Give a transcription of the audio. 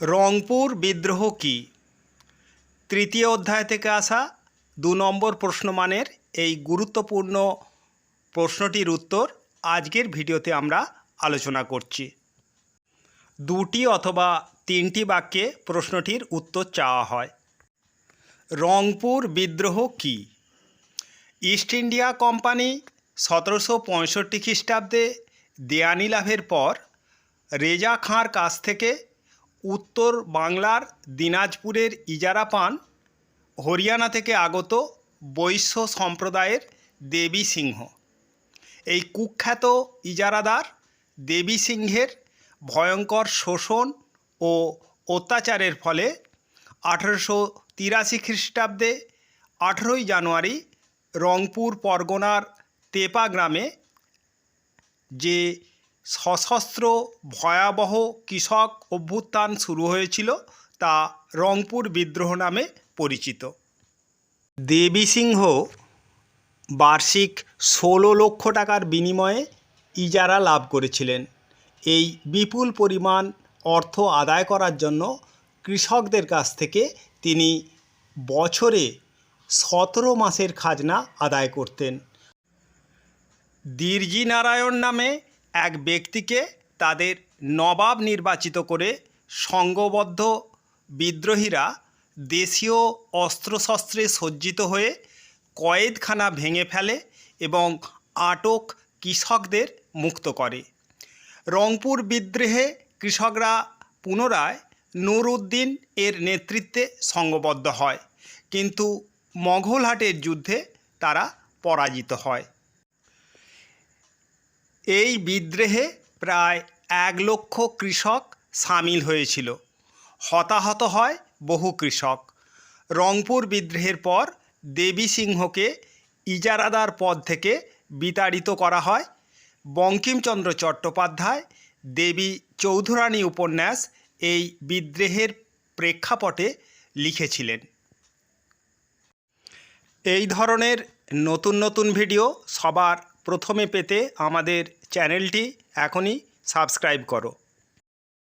রংপুর বিদ্রোহ কি? তৃতীয় অধ্যায় থেকে আসা দু নম্বর প্রশ্নমানের এই গুরুত্বপূর্ণ প্রশ্নটির উত্তর আজকের ভিডিওতে আমরা আলোচনা করছি। দুটি অথবা তিনটি বাক্যে প্রশ্নটির উত্তর চাওয়া হয়। রংপুর বিদ্রোহ কি? ইস্ট ইন্ডিয়া কোম্পানি সতেরোশো পঁয়ষট্টি খ্রিস্টাব্দে দেয়ানি লাভের পর রেজা খাঁর কাছ থেকে উত্তর বাংলার দিনাজপুরের ইজারা পান, হরিয়ানা থেকে আগত বৈশ্য সম্প্রদায়ের দেবী সিংহ। এই কুখ্যাত ইজারাদার দেবী সিংহের ভয়ঙ্কর শোষণ ও অত্যাচারের ফলে আঠেরোশো তিরাশি খ্রিস্টাব্দে আঠেরোই জানুয়ারি রংপুর পরগনার তেপা গ্রামে যে সশস্ত্র ভয়াবহ কৃষক অভ্যুত্থান শুরু হয়েছিল তা রংপুর বিদ্রোহ নামে পরিচিত। দেবী সিংহ বার্ষিক ষোলো লক্ষ টাকার বিনিময়ে ইজারা লাভ করেছিলেন। এই বিপুল পরিমাণ অর্থ আদায় করার জন্য কৃষকদের কাছ থেকে তিনি বছরে সতেরো মাসের খাজনা আদায় করতেন। দীর্জি নারায়ণ নামে এক ব্যক্তিকে তাদের নবাব নির্বাচিত করে সংঘবদ্ধ বিদ্রোহীরা দেশীয় অস্ত্রশস্ত্রে সজ্জিত হয়ে কয়েদখানা ভেঙে ফেলে এবং আটক কৃষকদের মুক্ত করে। রংপুর বিদ্রোহে কৃষকরা পুনরায় নুরউদ্দিন এর নেতৃত্বে সংঘবদ্ধ হয়, কিন্তু মঘলহাটের যুদ্ধে তারা পরাজিত হয়। এই বিদ্রোহে প্রায় এক লক্ষ কৃষক সামিল হয়েছিল। হতাহত হয় বহু কৃষক। রংপুর বিদ্রোহের পর দেবী সিংহকে ইজারাদার পদ থেকে বিতাড়িত করা হয়। বঙ্কিমচন্দ্র চট্টোপাধ্যায়, দেবী চৌধুরানী উপন্যাস এই বিদ্রোহের প্রেক্ষাপটে লিখেছিলেন। এই ধরনের নতুন নতুন ভিডিও সবার প্রথমে পেতে আমাদের চ্যানেলটি এখনই সাবস্ক্রাইব করো।